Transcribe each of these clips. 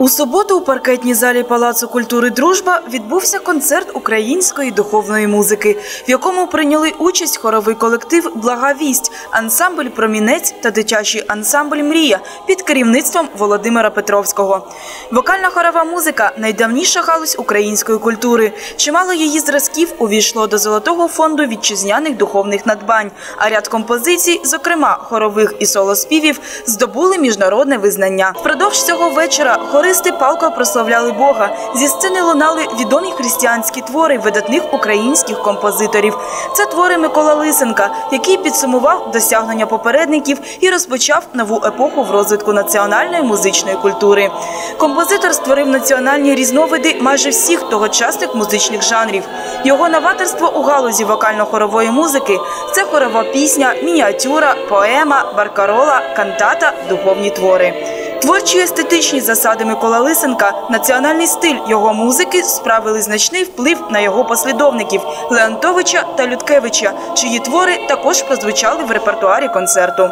У суботу у паркетній залі Палацу культури Дружба відбувся концерт української духовної музики, в якому прийняли участь хоровий колектив Блага вість, ансамбль Промінець та дитячий ансамбль Мрія під керівництвом Володимира Петровського. Вокальна хорова музика найдавніша галузь української культури. Чимало її зразків увійшло до золотого фонду вітчизняних духовних надбань. А ряд композицій, зокрема хорових і солоспівів, здобули міжнародне визнання. Впродовж цього вечора хористи палко прославляли Бога. Зі сцени лунали відомі християнські твори видатних українських композиторів. Це твори Микола Лисенка, який підсумував досягнення попередників і розпочав нову епоху в розвитку національної музичної культури. Композитор створив національні різновиди майже всіх тогочасних музичних жанрів. Його новаторство у галузі вокально-хорової музики це хорова пісня, мініатюра, поема, баркарола, кантата, духовні твори. Творчі естетичні засади Микола Лисенка, національний стиль його музики справили значний вплив на його послідовників Леонтовича та Людкевича, чиї твори також прозвучали в репертуарі концерту.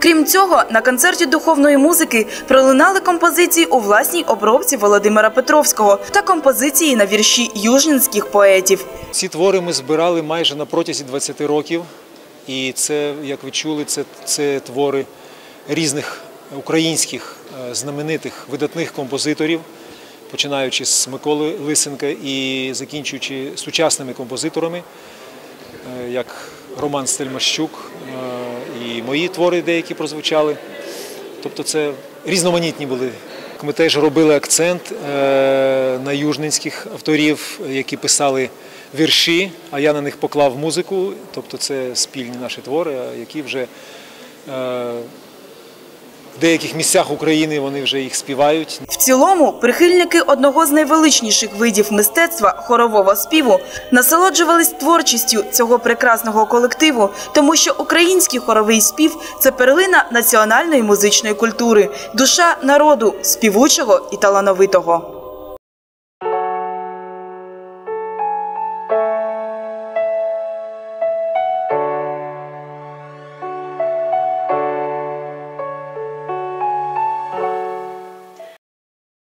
Крім цього, на концерті духовної музики пролунали композиції у власній обробці Володимира Петровського та композиції на вірші южненських поетів. Ці твори ми збирали майже на протязі 20 років, і це, як ви чули, це, це твори різних українських е, знаменитих видатних композиторів, починаючи з Миколи Лисенка і закінчуючи сучасними композиторами, як Роман Стельмащук, е, і мої твори деякі прозвучали. Тобто це різноманітні були. Ми теж робили акцент е, на южненських авторів, які писали вірші, а я на них поклав музику. Тобто це спільні наші твори, які вже е, деяких місцях України вони вже їх співають. В цілому, прихильники одного з найвеличніших видів мистецтва хорового співу насолоджувались творчістю цього прекрасного колективу, тому що український хоровий спів це перлина національної музичної культури, душа народу, співучого і талановитого.